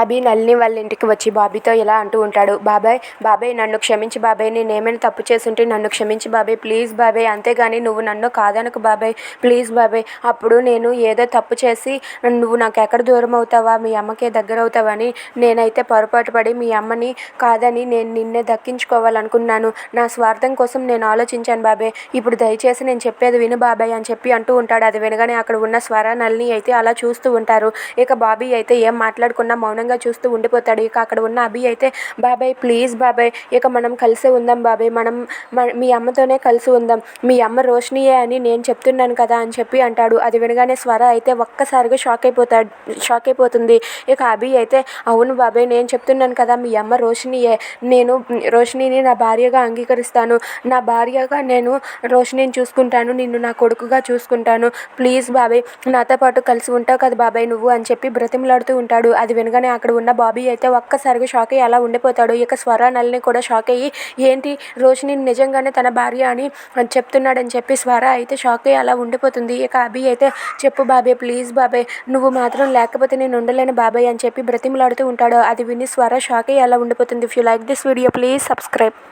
అభి నళిని వాళ్ళ ఇంటికి వచ్చి బాబీతో ఇలా అంటూ ఉంటాడు. బాబాయ్ బాబాయ్ నన్ను క్షమించి బాబాయ్. నేను ఏమైనా తప్పు చేసుంటే నన్ను క్షమించి బాబాయ్. ప్లీజ్ బాబాయ్. అంతేగాని నువ్వు నన్ను కాదనకు బాబాయ్. ప్లీజ్ బాబాయ్. అప్పుడు నేను ఏదో తప్పు చేసి నువ్వు నాకు ఎక్కడ దూరం అవుతావా? మీ అమ్మకే దగ్గర అవుతావని నేనైతే పొరపాటు పడి మీ అమ్మని కాదని నేను నిన్నే దక్కించుకోవాలనుకున్నాను. నా స్వార్థం కోసం నేను ఆలోచించాను బాబాయ్. ఇప్పుడు దయచేసి నేను చెప్పేది విను బాబాయ్ అని చెప్పి అంటూ ఉంటాడు. అది వినగానే అక్కడ ఉన్న స్వర నల్ని అయితే అలా చూస్తూ ఉంటారు. ఇక బాబీ అయితే ఏం మాట్లాడుకున్నా మౌనం మౌనంగా చూస్తూ ఉండిపోతాడు. ఇక అక్కడ ఉన్న అభి అయితే బాబాయ్ ప్లీజ్ బాబాయ్ ఇక మనం కలిసి ఉందాం బాబాయ్ మనం మీ అమ్మతోనే కలిసి ఉందాం. మీ అమ్మ రోషినియే అని నేను చెప్తున్నాను కదా అని చెప్పి అంటాడు. అది వినగానే స్వర అయితే ఒక్కసారిగా షాక్ అయిపోతాడు షాక్ అయిపోతుంది. ఇక అభి అయితే అవును బాబాయ్ నేను చెప్తున్నాను కదా మీ అమ్మ రోషినియే. నేను రోషినిని నా భార్యగా అంగీకరిస్తాను. నా భార్యగా నేను రోషినిని చూసుకుంటాను. నిన్ను నా కొడుకుగా చూసుకుంటాను. ప్లీజ్ బాబాయ్ నాతో పాటు కలిసి ఉంటావు కదా బాబాయ్ నువ్వు అని చెప్పి బ్రతిమలాడుతూ ఉంటాడు. అది వినగానే అక్కడ ఉన్న బాబీ అయితే ఒక్కసారిగా షాక్ అయ్యి అలా ఉండిపోతాడు. ఇక స్వర నల్ని కూడా షాక్ అయ్యి ఏంటి రోషిని నిజంగానే తన భార్య అని చెప్తున్నాడని చెప్పి స్వర అయితే షాక్ అయ్యి అలా ఉండిపోతుంది. ఇక అభి అయితే చెప్పు బాబాయ్ ప్లీజ్ బాబాయ్ నువ్వు మాత్రం లేకపోతే నేను ఉండలేను బాబాయ్ అని చెప్పి బ్రతిమలాడుతూ ఉంటాడు. అది విని స్వర షాక్ అయ్యి అలా ఉండిపోతుంది. If you like this video please subscribe